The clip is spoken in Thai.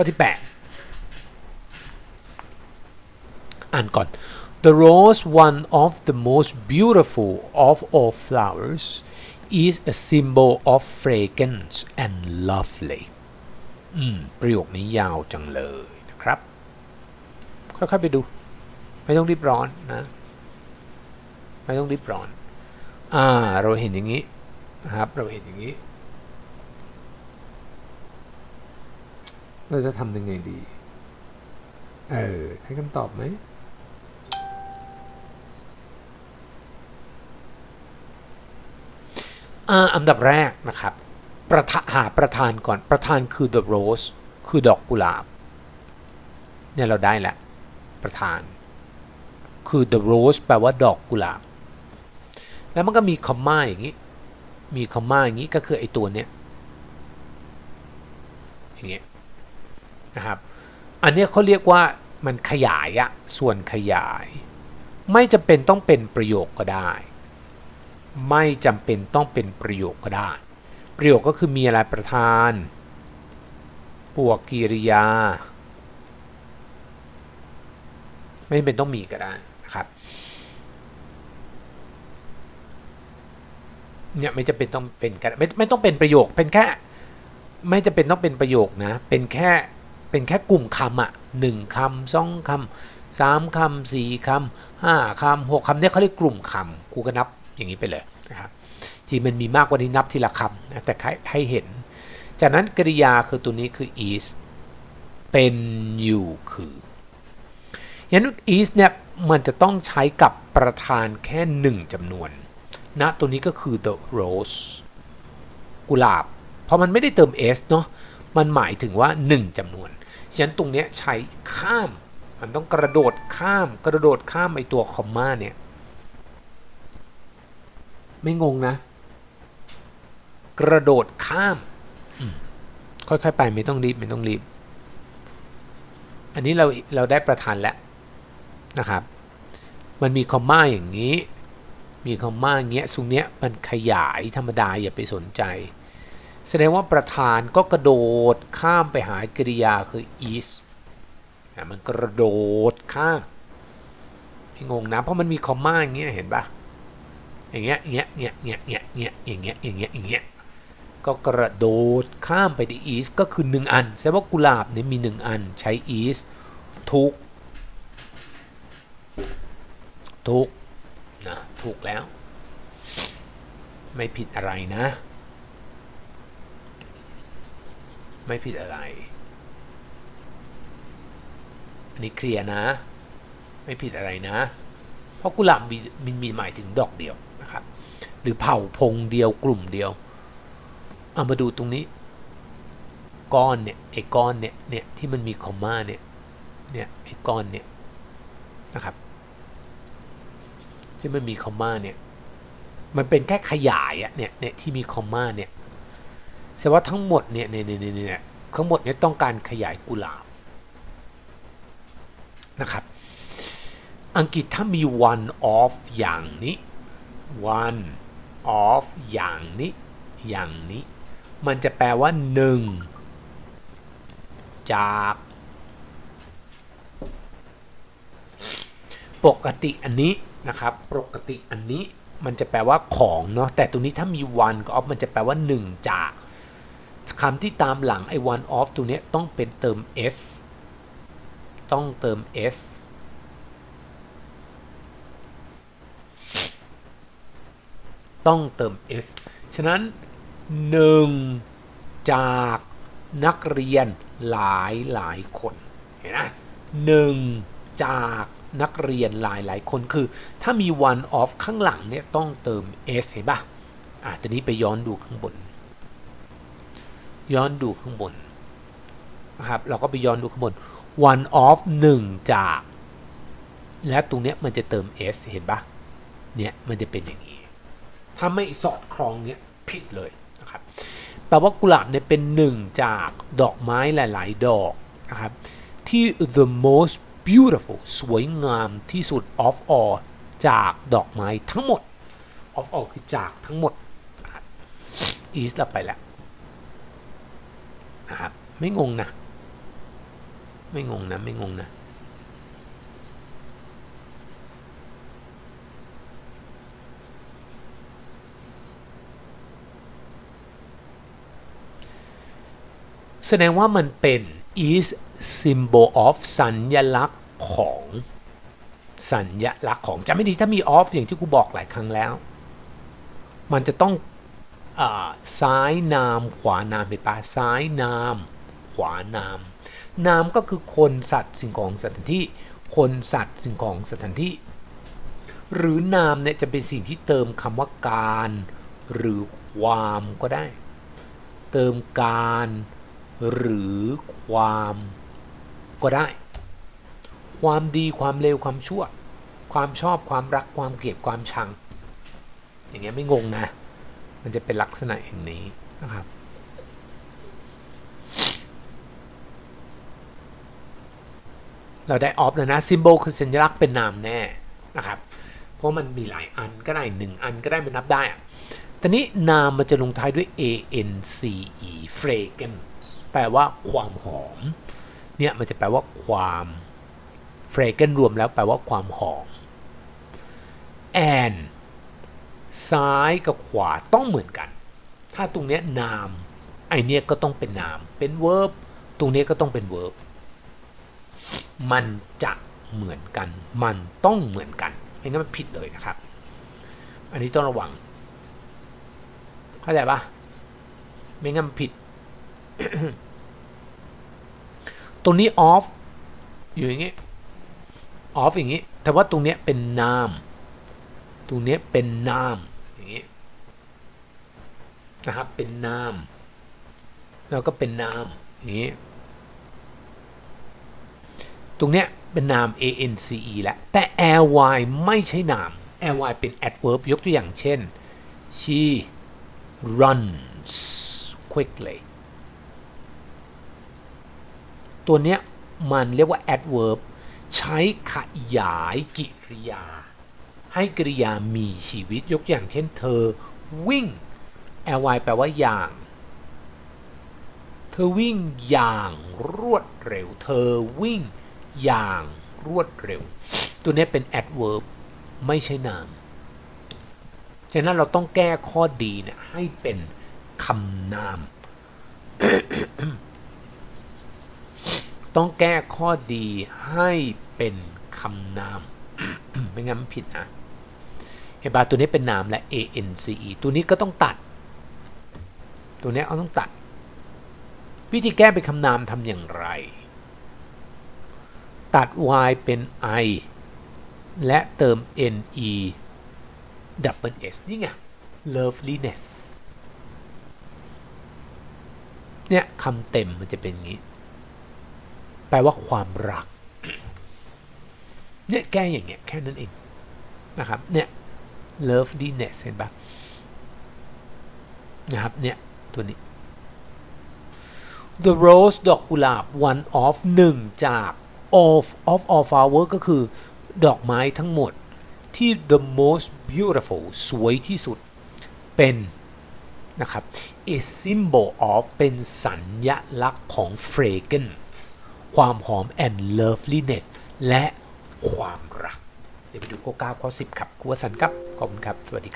ข้อที่ 8 อ่านก่อน The rose one of the most beautiful of all flowers is a symbol of fragrance and lovely อืม ประโยคนี้ยาวจังเลยนะครับ ค่อยๆไปดู ไม่ต้องรีบร้อนนะ ไม่ต้องรีบร้อน อ่า เราเห็นอย่างนี้นะครับ เราเห็นอย่างนี้ เราจะทำยังไงดี เออ ให้คำตอบไหมอันดับแรกนะครับ ประธานหาประธานก่อน ประธานคือ the rose คือดอกกุหลาบ เนี่ยเราได้แล้วประธาน คือ the rose แปลว่าดอกกุหลาบ แล้วมันก็มีคอมมาอย่างนี้ มีคอมมาอย่างนี้ก็คือไอตัวเนี้ยอย่างเงี้ย นะครับอันนี้เขาเรียกว่ามันขยายอะส่วนขยาย ไม่จำเป็นต้องเป็นประโยคก็ได้ ไม่จำเป็นต้องเป็นประโยคก็ได้ ประโยคก็คือมีอะไรประธานบวกกิริยา ไม่จำเป็นต้องมีก็ได้นะครับเนี่ยไม่จำเป็นต้องเป็นก็ได้ไม่ไม่ต้องเป็นประโยคเป็นแค่ ไม่จำเป็นต้องเป็นประโยคนะ เป็นแค่ เป็นแค่กลุ่มคำอะหนึ่งคำสองคำสามคำสี่คำห้าคำหกคำเนี่ยเขาเรียกกลุ่มคำครูก็นับอย่างนี้ไปเลยนะครับจริงมันมีมากกว่านี้นับทีละคำนะแต่ให้ให้เห็น จากนั้นกริยาคือตัวนี้คือ is เป็นอยู่คือยัน is เนี่ยมันจะต้องใช้กับประธานแค่หนึ่งจำนวนนะตัวนี้ก็คือ the rose กุหลาบ เพราะมันไม่ได้เติม s เนาะ มันหมายถึงว่า 1จำนวน ฉะนั้นตรงนี้ใช้ข้าม มันต้องกระโดดข้าม กระโดดข้ามไอตัวคอมมาเนี่ย ไม่งงนะ กระโดดข้ามอืมค่อยๆไปไม่ต้องรีบไม่ต้องรีบ อันนี้เราเราได้ประธานแล้วนะครับ มันมีคอมมาอย่างนี้ มีคอมมาอย่างเงี้ยตรงเนี้ยมันขยายธรรมดาอย่าไปสนใจ แสดงว่าประธานก็กระโดดข้ามไปหา กริยาคือ is มันกระโดดข้ามให้งงนะ เพราะมันมีคอมมาอย่างเงี้ยเห็นปะอย่างเงี้ยอย่างเงี้ยเงี้ยเงี้ยเงี้ยอย่างเงี้ยอย่างเงี้ยอย่างเงี้ยก็กระโดดข้ามไปที่ is ก็คือ 1 อัน แสดงว่ากุหลาบเนี่ยมี 1 อันใช้ is ถูกถูกนะถูกแล้ว ไม่ผิดอะไรนะ ไม่ผิดอะไร อันนี้เคลียร์นะ ไม่ผิดอะไรนะ เพราะกุหลาบมีมีมีหมายถึงดอกเดียวนะครับ หรือเผ่าพงเดียวกลุ่มเดียว เอามาดูตรงนี้ ก้อนเนี่ยไอ้ก้อนเนี่ยเนี่ยที่มันมีคอมมาเนี่ยเนี่ยไอ้ก้อนเนี่ยนะครับ ที่มันมีคอมมาเนี่ยมันเป็นแค่ขยายอะเนี่ยเนี่ยที่มีคอมมาเนี่ย แสดงว่าทั้งหมดเนี่ยเนี่ยเนี่ยเนี่ยทั้งหมดเนี่ยต้องการขยายกุหลาบนะครับ อังกฤษถ้ามี one of อย่างนี้ one of อย่างนี้ อย่างนี้ มันจะแปลว่าหนึ่งจาก ปกติอันนี้นะครับ ปกติอันนี้มันจะแปลว่าของเนาะ แต่ตรงนี้ถ้ามี one ก็ of มันจะแปลว่า 1 จาก คำที่ตามหลังไอ้ one off ตัวเนี้ยต้องเป็นเติม s ต้องเติม s ต้องเติม s ฉะนั้น 1 จากนักเรียนหลายหลายคน เห็นไหมหนึ่งจากนักเรียนหลายหลายคนคือ ถ้ามี one off ข้างหลังเนี่ยต้องเติม s เห็นปะอะตอนนี้ไปย้อนดูข้างบน ย้อนดูข้างบนนะครับเราก็ไปย้อนดูข้างบน one of 1 จาก และตรงเนี้ยมันจะเติม s เห็นปะเนี่ยมันจะเป็นอย่างนี้ถ้าไม่สอดคล้องเนี้ยผิดเลยนะครับแปลว่ากุหลาบเนี่ยเป็นหนึ่งจากดอกไม้หลาย ๆ ดอกนะครับที่ the most beautiful สวยงามที่สุด of all จากดอกไม้ทั้งหมด of all คือจากทั้งหมด is เราไปแล้ว นะครับ ไม่งงนะ ไม่งงนะ ไม่งงนะแสดงว่ามันเป็น is symbol of สัญลักษณ์ของสัญลักษณ์ของจะไม่ดีถ้ามี off อย่างที่กูบอกหลายครั้งแล้ว มันจะต้อง ซ้ายนาม ขวานามเป็นปะซ้ายนาม ขวานาม นามก็คือคนสัตว์สิ่งของสถานที่ คนสัตว์สิ่งของสถานที่ หรือนามเนี่ยจะเป็นสิ่งที่เติมคำว่าการ หรือความก็ได้ เติมการ หรือความก็ได้ ความดีความเลวความชั่ว ความชอบความรักความเกลียดความชัง อย่างเงี้ยไม่งงนะ มันจะเป็นลักษณะอย่างนี้นะครับ เราได้ออฟแล้วนะซิมโบลคือสัญลักษณ์เป็นนามแน่นะครับ เพราะมันมีหลายอันก็ได้หนึ่งอันก็ได้มันนับได้อะตอนนี้นามมันจะลงท้ายด้วย a n c e fragrance แปลว่าความหอม เนี่ยมันจะแปลว่าความ fragrance รวมแล้วแปลว่าความหอม and ซ้ายกับขวาต้องเหมือนกัน ถ้าตรงเนี้ยนาม ไอเนี้ยก็ต้องเป็นนาม เป็น verb ตรงเนี้ยก็ต้องเป็น verb มันจะเหมือนกัน มันต้องเหมือนกันไม่งั้นมันผิดเลยนะครับ อันนี้ต้องระวัง เข้าใจปะไม่งั้นมันผิด ตรงนี้ off อยู่อย่างนี้ off อย่างนี้ แต่ว่าตรงเนี้ยเป็นนาม ตรงนี้เป็นนามอย่างนี้นะครับเป็นนาม แล้วก็เป็นนามอย่างนี้ตรงเนี้ยเป็นนาม a n c e แหล้วแต่ ly ไม่ใช่นาม ly เป็น adverb ยกตัวอย่างเช่น she runs quickly ตัวเนี้ยมันเรียกว่า adverb ใช้ขยายกิริยา ให้กริยามีชีวิตยกอย่างเช่นเธอ วิ่ง ly แปลว่าอย่าง เธอวิ่งอย่างรวดเร็ว เธอวิ่งอย่างรวดเร็ว ตัวนี้เป็น adverb ไม่ใช่นามฉะนั้นเราต้องแก้ข้อดีเนี่ยให้เป็นคำนาม ต้องแก้ข้อดีให้เป็นคำนาม ไม่งั้นมันผิดนะ เห็นปะตัวนี้เป็นนามและ a n c e ตัวนี้ก็ต้องตัด ตัวนี้เอาต้องตัด วิธีแก้เป็นคำนามทำอย่างไร ตัด y เป็น i และเติม ne double s นี่ไง loveliness เนี่ยคำเต็มมันจะเป็นอย่างนี้ แปลว่าความรัก เนี่ยแก้อย่างเงี้ยแค่นั้นเองนะครับ เนี่ย loveliness เห็นปะนะครับ เนี่ย ตัวนี้ the rose ดอกกุหลาบ one of หนึ่งจาก of of all flower ก็คือ ดอกไม้ทั้งหมดที่ the most beautiful สวยที่สุด เป็น นะครับ is symbol of เป็นสัญญลักษณ์ของ fragrance ความหอม and loveliness และความรัก เดี๋ยวไปดูข้อ9ข้อ10ครับครูวสันครับ ขอบคุณครับ สวัสดีครับ